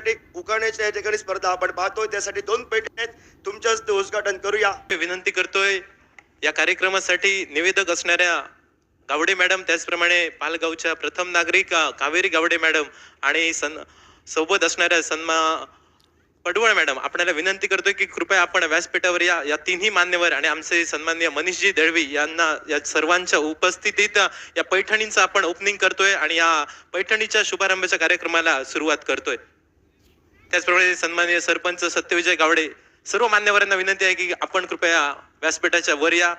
त्यासाठी उखाण्याच्या या ठिकाणी स्पर्धा आपण पाहतोय. त्यासाठी दोन पैठणी आहेत. तुमच्या हस्ते उद्घाटन करूया. विनंती करतोय या कार्यक्रमासाठी निवेदक असणाऱ्या गावडे मॅडम त्याचप्रमाणे पालगावच्या प्रथम नागरिक कावेरी गावडे मॅडम आणि सन सोबत असणाऱ्या सन्मा पडवळ मॅडम आपल्याला विनंती करतोय की कृपया आपण व्यासपीठावर या या तिन्ही मान्यवर आणि आमचे सन्मान्य मनीषजी दळवी यांना या सर्वांच्या उपस्थितीत या पैठणींचं आपण ओपनिंग करतोय आणि या पैठणीच्या शुभारंभाच्या कार्यक्रमाला सुरुवात करतोय. त्याचप्रमाणे सन्माननीय सरपंच सत्यविजय गावडे सर्व मान्यवरांना विनंती आहे की आपण कृपया व्यासपीठाच्या वर या.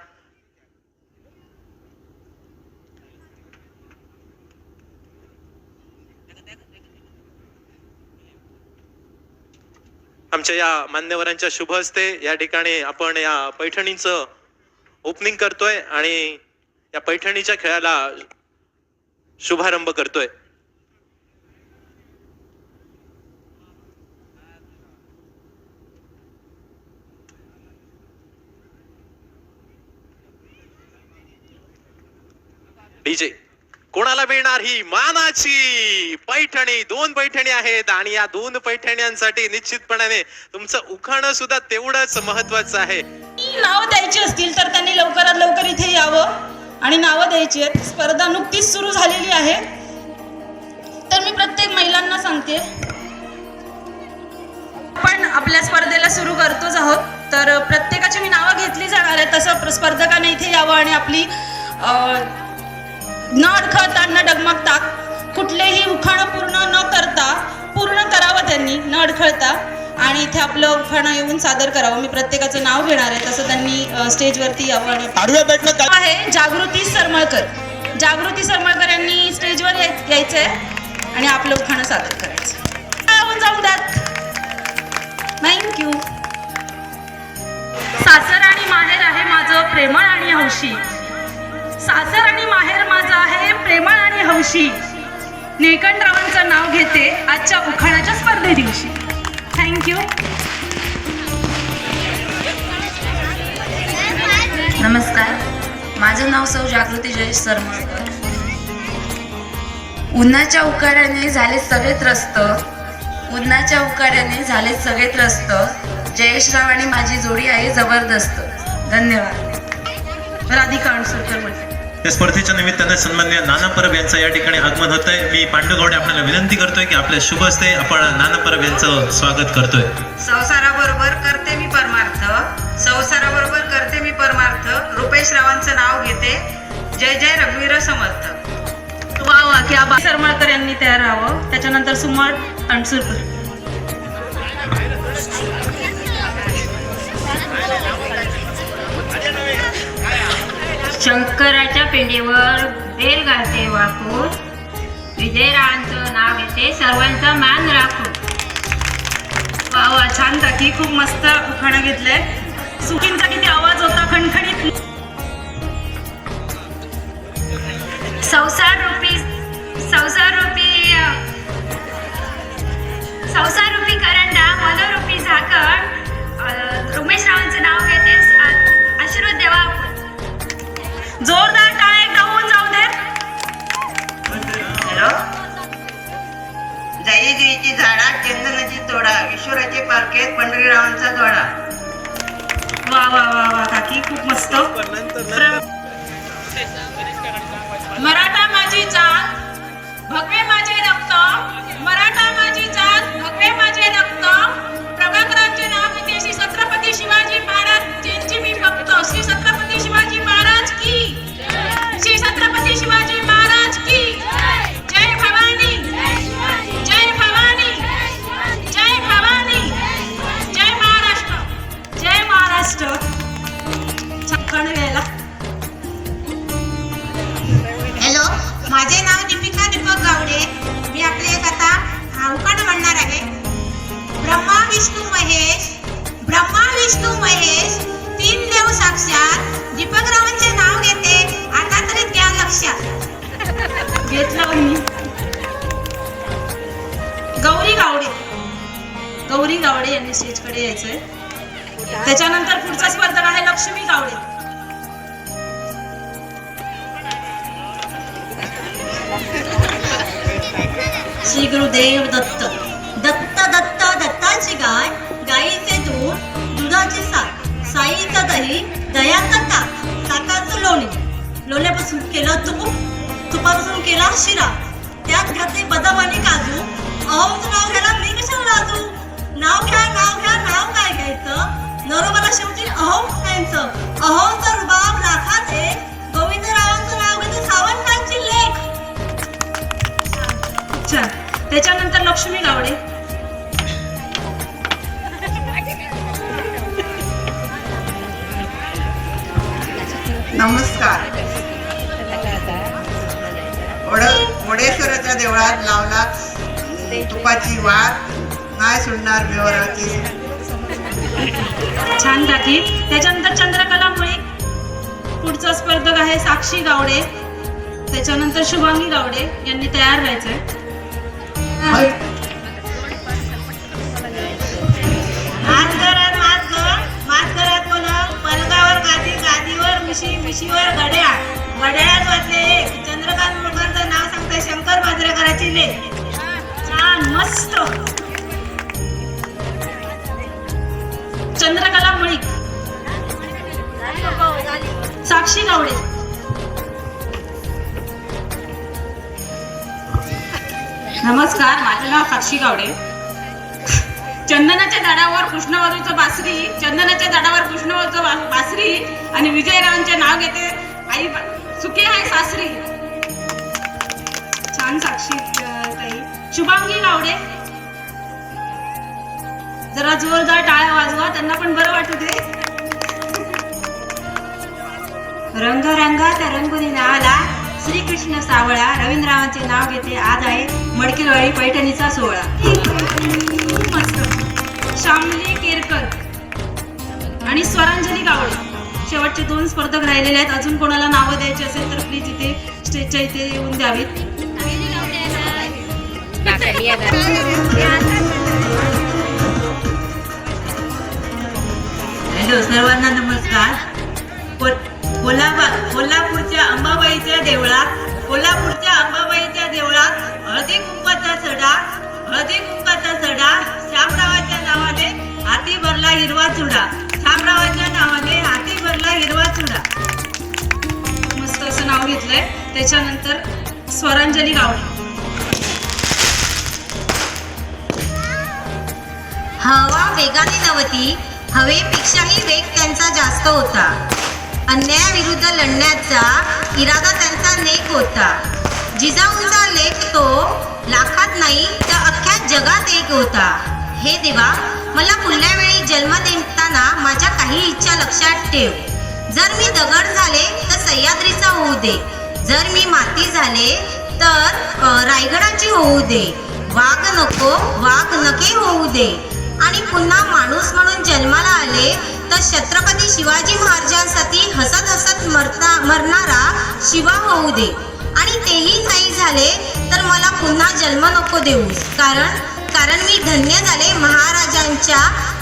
आमच्या या मान्यवरांच्या शुभ हस्ते या ठिकाणी आपण या पैठणीचं ओपनिंग करतोय आणि या पैठणीच्या खेळाला शुभारंभ करतोय. डीजे. कोणाला मिळणार ही मानाची पैठणी? दोन पैठणी आहेत आणि या दोन पैठण्यांसाठी निश्चितपणाने तुमचं उखाणं सुद्धा तेवढंच महत्वाचं आहे. नावं द्यायची असतील तर त्यांनी लवकरात लवकर इथे यावं. आणि नावं द्यायची आहेत. स्पर्धा नुकतीच सुरू झालेली आहे. तर मी प्रत्येक महिलांना सांगते. आपण आपल्या स्पर्धेला सुरू करतोच आहोत. तर प्रत्येकाची मी नावं घेतली जाणार आहेत. तसं स्पर्धकाने स्पर्धकांना इथे यावं आणि आपली न अडखळता न डगमगता कुठलेही उखाणं पूर्ण न करता पूर्ण करावं त्यांनी न अडखळता आणि इथे आपलं उखाणं येऊन सादर करावं. मी प्रत्येकाचं नाव घेणार आहे तसं त्यांनी स्टेजवरती यावं आणि आहे जागृती सरमळकर. जागृती सरमळकर यांनी स्टेजवर याय- यायचंय आणि आपलं उखाणं सादर करायचं. जाऊन द्यात थँक्यू सासर आणि माहेर आहे माझं प्रेमळ आणि हौशी. सासर आणि माहेर माझं आहे प्रेमळ आणि हौशी. नेकंडरावांचं नाव घेते आजच्या उखाणाच्या स्पर्धे दिवशी. थँक्यू नमस्कार. माझं नाव सौ जागृती जयेश सरमळकर उन्हाच्या उकाड्याने झाले सगळे त्रस्त. उन्हाच्या उकाड्याने झाले सगळे त्रस्त. जयेशराव आणि माझी जोडी आहे जबरदस्त. धन्यवाद. राधिका अणसुरकर या स्पर्धेच्या निमित्ताने सन्मान्य नाना परब यांचं या ठिकाणी आगमन होत आहे मी पांडुगौडे आपल्याला विनंती करतोय की आपल्या शुभ हस्ते आपण नाना परब यांचं स्वागत करतोय. संसाराबरोबर करते मी परमार्थ. संसाराबरोबर करते मी परमार्थ. रुपेश रावांचं नाव घेते. जय जय रघुवीर समर्थ. वा वा की आबा. सरमळकर यांनी तयार राहावं. त्याच्यानंतर सुमड अणसुरकर शंकराच्या पिंडीवर बेल घालते वाकून. विजयरावांचं नाव घेते सर्वांचा मान राखून. वा वा छान टाकी खूप मस्त उखाणा घेतलंय. सुखींचा किती आवाज होता खणखणीत. संसार रूपी संसार रूपी संसार जोडा ईश्वराचे पालखेत पंढरीरावांचा जोडा. वा वा वा वा काकी खूप मस्त. मराठा माझी जात भगवे माझे माझे नाव दीपिका दीपक गावडे. मी आपली एक आता हा, म्हणणार आहे. ब्रह्मा विष्णू महेश. ब्रह्मा विष्णू महेश. तीन देव साक्षात. दीपकरावांचे नाव घेते. आता तरी घ्या लक्षात. घेतलं मी. गौरी गावडे. गौरी गावडे यांनी स्टेजकडे यायचंय. त्याच्यानंतर पुढचा स्पर्धक आहे लक्ष्मी गावडे. श्री गुरुदेव दत्त दत्त दत्त दत्ताची गाय गाईचे दूध दुधाची साठ साईचं दही दह्याचं ताक ताकाचं लोणी लोण्यापासून केलं तू तुपापासून केला शिरा त्यात घातले बदाम आणि काजू अहो नाव घ्यायला मी कशाला राजू नाव घ्या नाव वाट नाही सुटणार व्यवहाराची छान काकी त्याच्यानंतर चंद्रकला मुळे. पुढचा स्पर्धक आहे साक्षी गावडे. त्याच्यानंतर शुभांगी गावडे यांनी तयार व्हायचंय. मिशी मिशीवर घड्याळात वाचले चंद्रकांत मुळकरचं नाव सांगता शंकर बाजरेकराची लेख. छान मस्त. चंद्रकला मुळीक साक्षी गावडे. नमस्कार माझे नाव साक्षी गावडे. चंदनाच्या झाडावर कृष्णवधूचं बासरी चंदनाच्या झाडावर कृष्णवधूचं बासरी आणि विजयरावांचे नाव घेते आई बा- सुखी आहे सासरी. छान साक्षी शुभांगी गावडे. जरा जोरदार टाळ्या वाजवा त्यांना पण बरं वाटू दे. रंग रंगात रंगुनी नावाला श्रीकृष्ण सावळा रवींद्ररावांचे नाव घेते आज आहे मडकीलवाडी पैठणीचा सोहळा. खूप श्यामली केरकर आणि स्वरांजली गावडे. शेवटचे दोन स्पर्धक राहिलेले आहेत. अजून कोणाला नावं द्यायची असेल तर प्लीज इथे स्टेजच्या इथे येऊन द्यावीत. हॅलो सर्वांना नमस्कार. कोल्हापूर कोल्हापूरच्या अंबाबाईच्या देवळात कोल्हापूरच्या अंबाबाईच्या देवळात हळदी कुंकाचा सडा हळदी कुंकाचा सडा श्यामरावाच्या नावाने हाती भरला हिरवा चुडा. श्यामरावाच्या नावाने हाती भरला हिरवा चुडा. मस्त असं नाव घेतलंय. त्याच्यानंतर स्वरांजली गावडे. हवा वेगाने नव्हती हवेपेक्षाही वेग त्यांचा जास्त होता. अन्यायाविरुद्ध लढण्याचा इरादा त्यांचा नेक होता. जिजाऊंचा लेख तो लाखात नाही तर अख्ख्या जगात एक होता. हे देवा मला पुढल्या वेळी जन्म देताना माझ्या काही इच्छा लक्षात ठेव. जर मी दगड झाले तर सह्याद्रीचा होऊ दे. जर मी माती झाले तर रायगडाची होऊ दे. वाघ नको वाघ नके होऊ दे. आणि पुन्हा माणूस म्हणून जन्माला आले तर छत्रपती शिवाजी महाराजांसाठी हसत हसत मरता मरणारा शिवा होऊ दे. आणि तेही नाही झाले तर मला पुन्हा जन्म नको देऊस कारण कारण मी धन्य झाले महाराजांच्या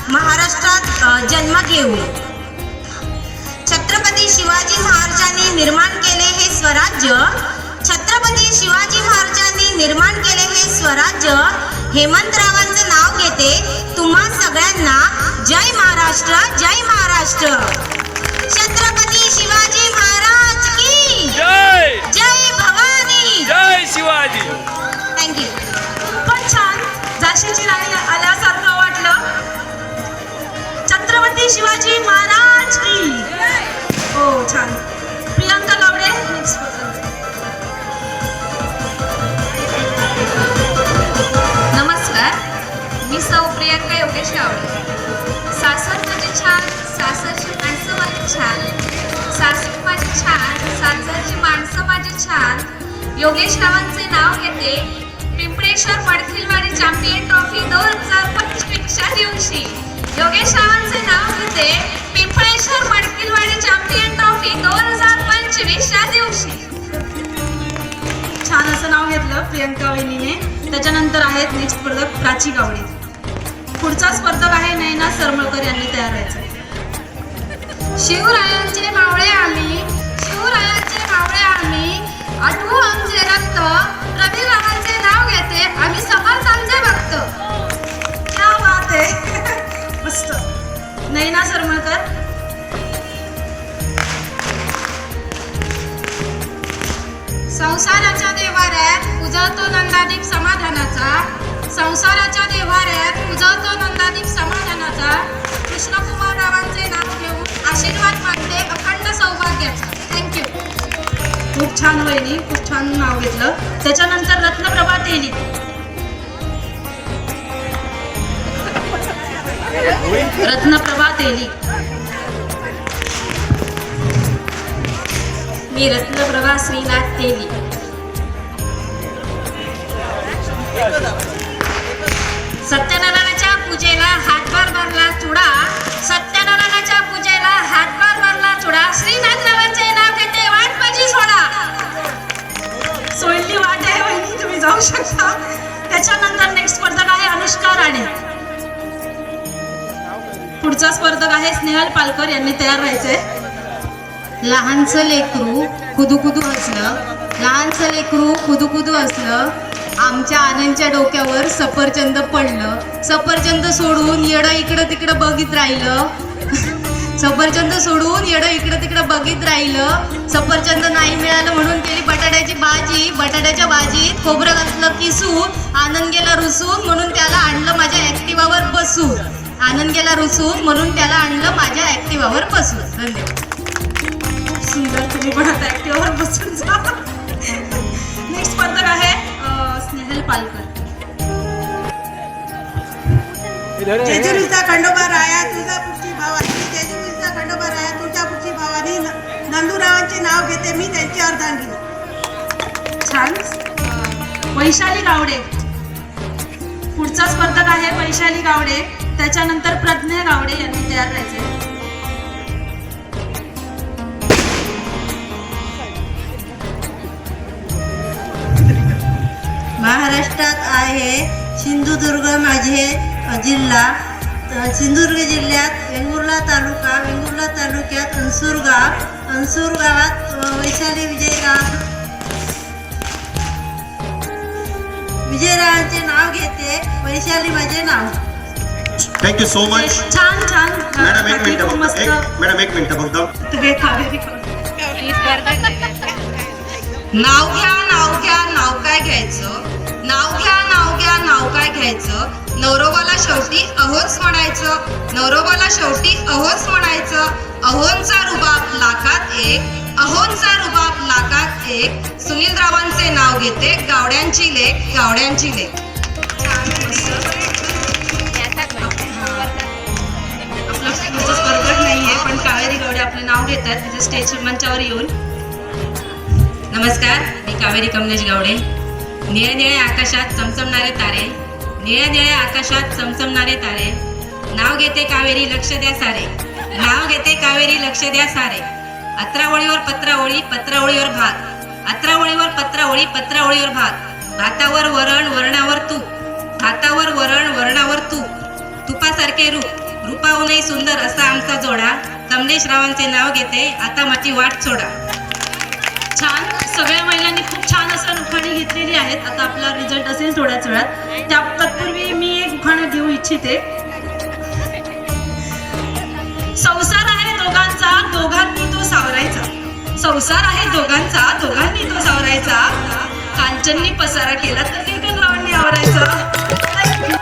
महाराष्ट्रात जन्म घेऊन. छत्रपती शिवाजी महाराजांनी निर्माण केले हे स्वराज्य छत्रपती शिवाजी महाराजांनी निर्माण केले हे स्वराज्य हेमंतरावांचं नाव घेते तुम्हा सगळ्यांना जय महाराष्ट्र जय महाराष्ट्र. छत्रपती गावडे पुढचा स्पर्धक आहे नैना सरमळकर यांनी तयार व्हायचं. शिवरायांचे मावळे आम्ही शिवरायांचे मावळे आम्ही आठवू आमचे रक्त रवी रामांचे नाव घेते आम्ही समर्थ आमचे भक्त. क्या बात आहे. मस्त. नैना सरमळकर. संसाराच्या देवाऱ्यात उजळतो नंदादीप समाधानाचा. संसाराच्या देव्हाऱ्यात उजळतो नंदादीप समाधानाचा. कृष्णकुमाररावांचे नाव घेऊन आशीर्वाद मानते अखंड सौभाग्याचा. थँक्यू खूप छान वहिनी खूप छान नाव घेतलं. त्याच्यानंतर रत्नप्रभा तेली रत्नप्रभा तेली मी रत्नप्रभा श्रीनाथ तेली श्रीनाथ चुडा श्रीनाथरावांचे नाव घेते. वाट माझी सोडा. सोडली वाट आहे वहिनी तुम्ही जाऊ शकता. त्याच्यानंतर नेक्स्ट स्पर्धक आहे अनुष्का राणे. पुढचा स्पर्धक आहे स्नेहल पालकर. यांनी तयार व्हायचंय लहानचं लेकरू कुदू कुदू असलं लहानचं लेकरू कुदू कुदू असलं आमच्या आनंदच्या डोक्यावर सफरचंद पडलं. सफरचंद सोडून येडं इकडं तिकडं बघित राहिलं. सफरचंद सोडून येडं इकडं तिकडं बघित राहिलं. सफरचंद नाही मिळालं म्हणून केली बटाट्याची भाजी बटाट्याच्या भाजीत खोबरं घातलं किसून आनंद गेला रुसून म्हणून त्याला आणलं माझ्या ऍक्टिवावर बसून. आनंद गेला रुसून म्हणून त्याला आणलं माझ्या ऍक्टिवावर बसून. धन्यवाद. सुंदर तुम्ही पण आता बसून जा. नेक्स्ट स्पर्धक आहे स्नेहल पालकर. खंडोबा राया तुळजापूरची भवानी जेजुरीचा खंडोबा राया तुळजापूरची भावानी नंदूरावांचे नाव घेते मी त्यांची अर्धांगिनी. छान. वैशाली गावडे. पुढचा स्पर्धक आहे वैशाली गावडे. त्याच्यानंतर प्रज्ञा गावडे यांनी तयार राहायचे महाराष्ट्रात आहे सिंधुदुर्ग माझे जिल्हा सिंधुदुर्ग जिल्ह्यात वेंगुर्ला तालुका वेंगुर्ला तालुक्यात अनसूर गाव अनसूर गावात वैशाली विजयराव विजयरावांचे नाव घेते वैशाली माझे नाव. थँक्यू सो मच छान छान. मॅडम एक मिनिट मॅडम एक मिनिट फक्त. नाव घ्या नाव घ्या नाव काय घ्यायचं? नाव घ्या नाव घ्या नाव काय घ्यायचं? नवरोबाला शेवटी अहोच म्हणायचं. नवरोबाला शेवटी अहोच म्हणायचं. अहोंचा रुबाब लाखात एक. अहोंचा रुबाब लाखात एक. सुनील रावांचे नाव घेते गावड्यांची लेख गावड्यांची लेख. नाहीये पण कावेरी गावडे आपलं नाव घेत आहेत तिथे स्टेज मंचावर येऊन. नमस्कार मी कावेरी कमलेश गावडे. निळे निळे आकाशात चमचमणारे तारे. निळे निळे आकाशात चमचमणारे तारे नाव घेते कावेरी लक्ष द्या सारे. नाव घेते कावेरी लक्ष द्या सारे. अत्रावळीवर पत्रावळी पत्रावळीवर भात. अत्रावळीवर पत्रावळी पत्रावळीवर भात. भातावर वरण वरणावर तूप. भातावर वरण वरणावर तूप. तुपासारखे रूप. रूपाहूनही सुंदर असा आमचा जोडा. कमलेश रावांचे नाव घेते. आता माझी वाट सोडा. छान. सगळ्या महिलांनी घेतलेली आहेत. आता आपला रिझल्ट असेल थोड्याच वेळात. त्या तत्पूर्वी मी एक उखाणं घेऊ इच्छिते. संसार आहे दोघांचा दोघांनी तो सावरायचा. संसार आहे दोघांचा दोघांनी तो सावरायचा. कांचननी पसारा केला तर निकलरावांनी आवरायचं.